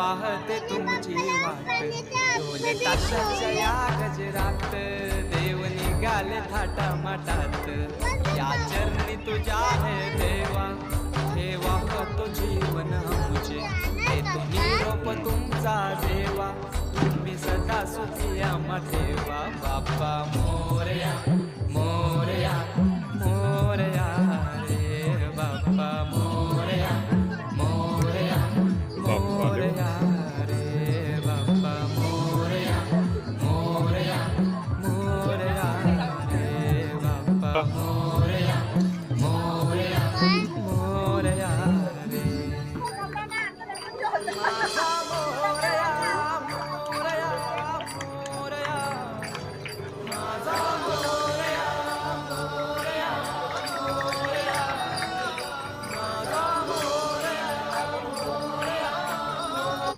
पाहते तुमची वाट. ढोल ताशाच्या या गजरात देव निघाले थाटा माटात या चरणी तुझ्या आहे देवा. ठेवा तो जीवन मुझे देतो निरोप तुमचा देवा. तुम्ही सदा सुखी आम्हा ठेवा Bappa Morya Moreya, Moreya, Moreya, Moreya,